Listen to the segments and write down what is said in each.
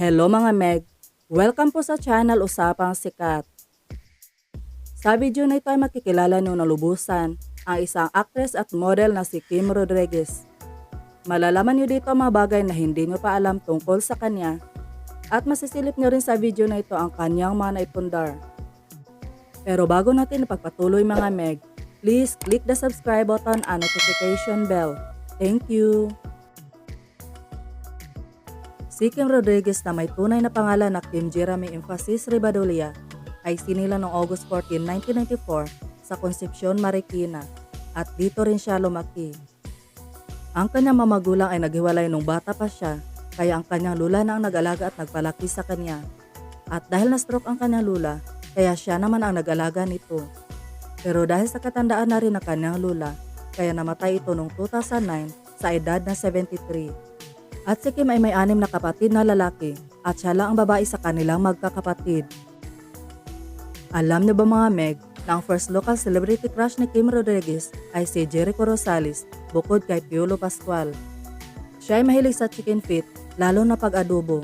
Hello mga Meg! Welcome po sa channel Usapang Sikat. Sa video na ito ay makikilala nyo na lubusan ang isang actress at model na si Kim Rodriguez. Malalaman nyo dito mga bagay na hindi nyo pa alam tungkol sa kanya at masisilip nyo rin sa video na ito ang kanyang mga naipundar. Pero bago natin ipagpatuloy mga Meg, please click the subscribe button and notification bell. Thank you! Si Kim Rodriguez na may tunay na pangalan na Kim Jeremy Emphasis Ribadolia ay sinila noong August 14, 1994 sa Concepcion, Marikina at dito rin siya lumaki. Ang kanyang mamagulang ay naghiwalay nung bata pa siya kaya ang kanyang lula na ang nag-alaga at nagpalaki sa kanya. At dahil na-stroke ang kanyang lula, kaya siya naman ang nag-alaga nito. Pero dahil sa katandaan na rin ng kanyang lula, kaya namatay ito noong 2009 sa edad na 73. At si Kim ay may anim na kapatid na lalaki at siya lang ang babae sa kanilang magkakapatid. Alam niyo ba mga Meg na ang first local celebrity crush ni Kim Rodriguez ay si Jericho Rosales bukod kay Piolo Pascual. Siya ay mahilig sa chicken feet lalo na pag-adobo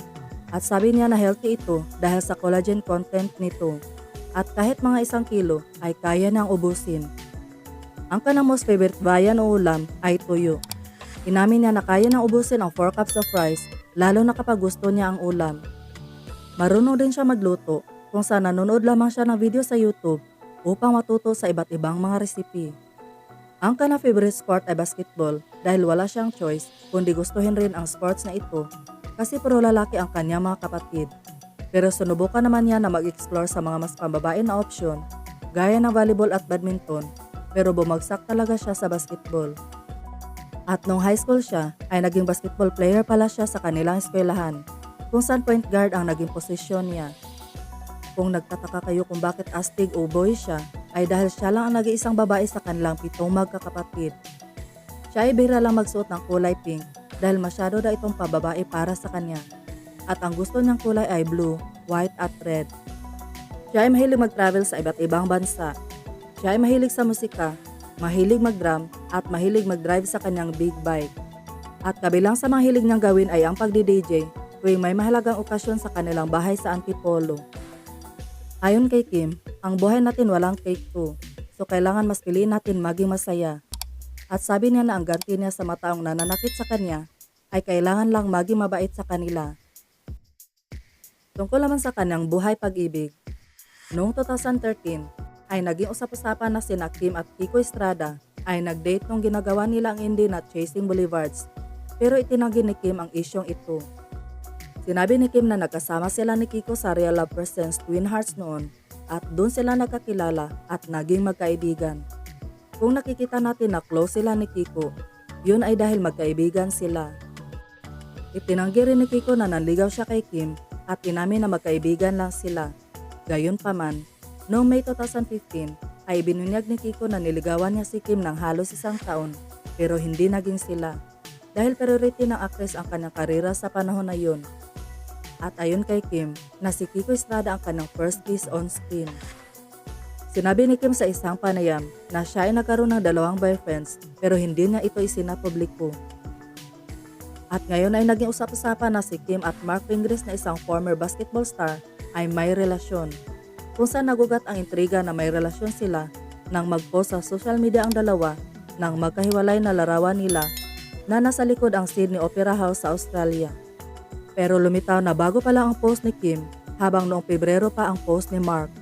at sabi niya na healthy ito dahil sa collagen content nito at kahit mga isang kilo ay kaya niyang ubusin. Ang kanang most favorite bayan o ulam ay tuyo Inamin niya na kaya nang ubusin ang 4 cups of rice, lalo na kapag gusto niya ang ulam. Marunong din siya magluto kung saan nanonood lamang siya ng video sa YouTube upang matuto sa iba't ibang mga resipe. Ang kana favorite sport ay basketball dahil wala siyang choice kundi gustuhin rin ang sports na ito kasi puro lalaki ang kanyang mga kapatid. Pero sunubukan naman niya na mag-explore sa mga mas pambabae na opsyon gaya ng volleyball at badminton pero bumagsak talaga siya sa basketball. At nung high school siya, ay naging basketball player pala siya sa kanilang eskwelahan, kung saan point guard ang naging posisyon niya. Kung nagtataka kayo kung bakit astig o boy siya, ay dahil siya lang ang nag-iisang babae sa kanilang pitong magkakapatid. Siya ay bira lang magsuot ng kulay pink dahil masyado na itong pababae para sa kanya. At ang gusto niyang kulay ay blue, white at red. Siya ay mahilig mag-travel sa iba't ibang bansa. Siya ay mahilig sa musika mahilig mag-drum at mahilig mag-drive sa kanyang big bike. At kabilang sa mga hilig niyang gawin ay ang pagdi-DJ tuwing may mahalagang okasyon sa kanilang bahay sa Antipolo. Ayon kay Kim, ang buhay natin walang take two, so kailangan mas piliin natin maging masaya. At sabi niya na ang ganti niya sa mataong nananakit sa kanya ay kailangan lang maging mabait sa kanila. Tungkol naman sa kanyang buhay pag-ibig, noong 2013, ay naging usap-usapan na sina Kim at Kiko Estrada ay nag-date nung ginagawa nila ang indie na Chasing Boulevards pero itinanggi ni Kim ang isyong ito. Sinabi ni Kim na nagkasama sila ni Kiko sa Real Love Presents Twin Hearts noon at doon sila nagkakilala at naging magkaibigan. Kung nakikita natin na close sila ni Kiko, yun ay dahil magkaibigan sila. Itinanggi rin ni Kiko na nanligaw siya kay Kim at inamin na magkaibigan lang sila. Gayon pa man, Noong May 2015 ay binunyag ni Kiko na niligawan niya si Kim ng halos isang taon pero hindi naging sila dahil priority ng actress ang kanyang karera sa panahon na yun. At ayon kay Kim na si Kiko Estrada ang kanyang first kiss on screen. Sinabi ni Kim sa isang panayam na siya ay nagkaroon ng dalawang boyfriends pero hindi niya ito isinapubliko. At ngayon ay naging usap-usapan na si Kim at Mark Fingres na isang former basketball star ay may relasyon kung saan nagugat ang intriga na may relasyon sila nang mag-post sa social media ang dalawa nang magkahiwalay na larawan nila na nasa likod ang Sydney Opera House sa Australia. Pero lumitaw na bago pa lang ang post ni Kim habang noong Pebrero pa ang post ni Mark.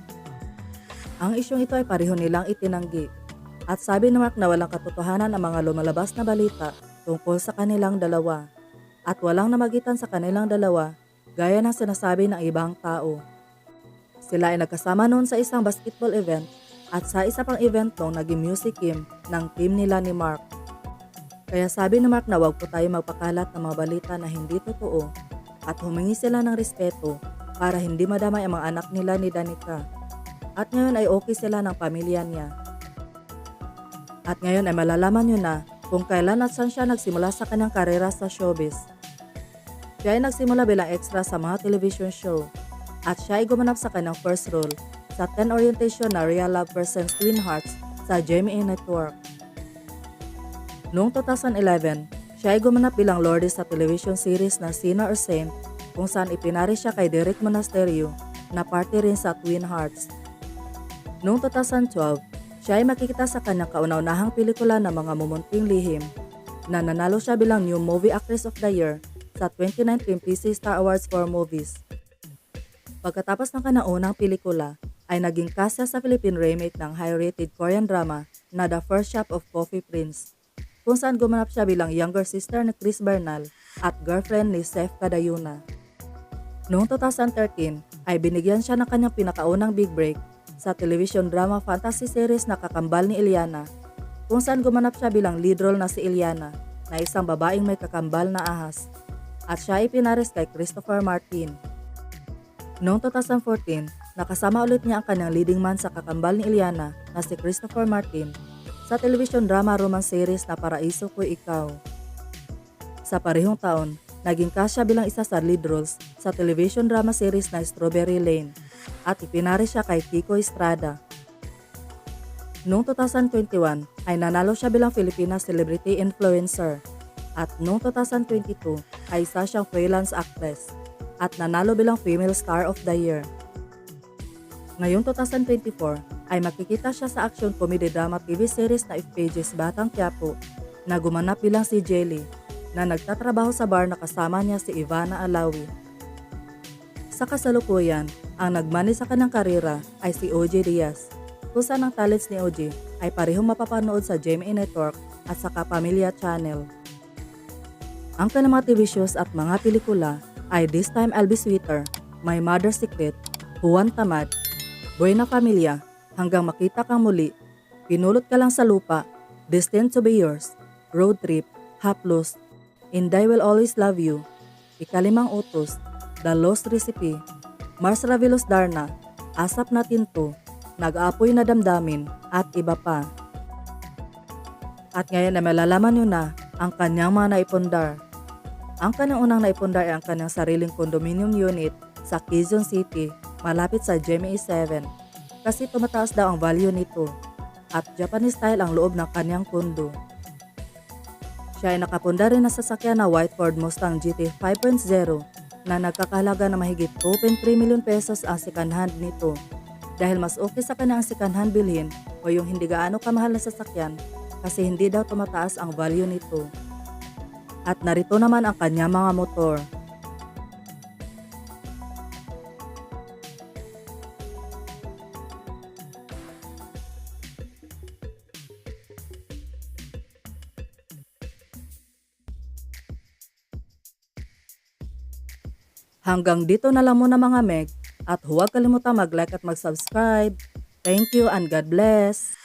Ang isyong ito ay pareho nilang itinanggi at sabi ni Mark na walang katotohanan ang mga lumalabas na balita tungkol sa kanilang dalawa at walang namagitan sa kanilang dalawa gaya ng sinasabi ng ibang tao. Sila ay nagkasama noon sa isang basketball event at sa isa pang event nung naging music team ng team nila ni Mark. Kaya sabi ni Mark na wag po tayo magpakalat ng mga balita na hindi totoo at humingi sila ng respeto para hindi madamay ang mga anak nila ni Danica. At ngayon ay okay sila ng pamilya niya. At ngayon ay malalaman nyo na kung kailan at saan siya nagsimula sa kanyang karera sa showbiz. Siya ay nagsimula bilang extra sa mga television show at siya ay gumanap sa kanyang first role sa 10 orientation na Real Love Presents Twin Hearts sa GMA Network. Noong 2011, siya ay gumanap bilang Lourdes sa television series na Sinner or Saint kung saan ipinari siya kay Derek Monasterio na parte rin sa Twin Hearts. Noong 2012, siya ay makikita sa kanyang kauna-unahang pelikula na mga mumunting lihim na nanalo siya bilang New Movie Actress of the Year sa 2019 PC Star Awards for Movies. Pagkatapos ng kanaunang pelikula, ay naging kasya sa Philippine remake ng high-rated Korean drama na The First Shop of Coffee Prince, kung saan gumanap siya bilang younger sister ni Chris Bernal at girlfriend ni Seth Kadayuna. Noong 2013, ay binigyan siya ng kanyang pinakaunang big break sa television drama fantasy series na kakambal ni Eliana, kung saan gumanap siya bilang lead role na si Eliana na isang babaeng may kakambal na ahas at siya ay pinares kay Christopher Martin. Noong 2014, nakasama ulit niya ang kanyang leading man sa kakambal ni Eliana na si Christopher Martin sa television drama romance series na Paraiso Ko Ikaw. Sa parehong taon, naging kasya bilang isa sa lead roles sa television drama series na Strawberry Lane at ipinari siya kay Kiko Estrada. Noong 2021 ay nanalo siya bilang Filipina Celebrity Influencer at noong 2022 ay isa siyang freelance actress at nanalo bilang Female Star of the Year. Ngayong 2024 ay makikita siya sa action comedy drama TV series na If Pages Batang Quiapo na gumanap bilang si Jelly na nagtatrabaho sa bar na kasama niya si Ivana Alawi. Sa kasalukuyan, ang nagmani sa kanyang karera ay si OJ Diaz, kung saan ang talents ni OJ ay parehong mapapanood sa GMA Network at sa Kapamilya Channel. Ang kanyang mga TV shows at mga pelikula ay This Time I'll Be Sweeter, My Mother's Secret, Juan Tamad, Buena Familia, Hanggang Makita Kang Muli, Pinulot Ka Lang sa Lupa, Destined to Be Yours, Road Trip, Haplos, And I Will Always Love You, Ikalimang Utos, The Lost Recipe, Mars Ravilos Darna, Asap na Tinto, Nag-aapoy na Damdamin, at iba pa. At ngayon na malalaman nyo na ang kanyang mga naipundar. Ang kanyang unang naipundar ay ang kanyang sariling condominium unit sa Quezon City, malapit sa GMA 7. Kasi tumataas daw ang value nito at Japanese style ang loob ng kanyang kondo. Siya ay nakapunda rin na sasakyan na white Ford Mustang GT 5.0 na nagkakahalaga na mahigit 2.3 million pesos ang second hand nito. Dahil mas okay sa kanya ang second hand bilhin o yung hindi gaano kamahal na sasakyan kasi hindi daw tumataas ang value nito. At narito naman ang kanya mga motor. Hanggang dito na lang muna mga meg at huwag kalimutan mag-like at mag-subscribe. Thank you and God bless!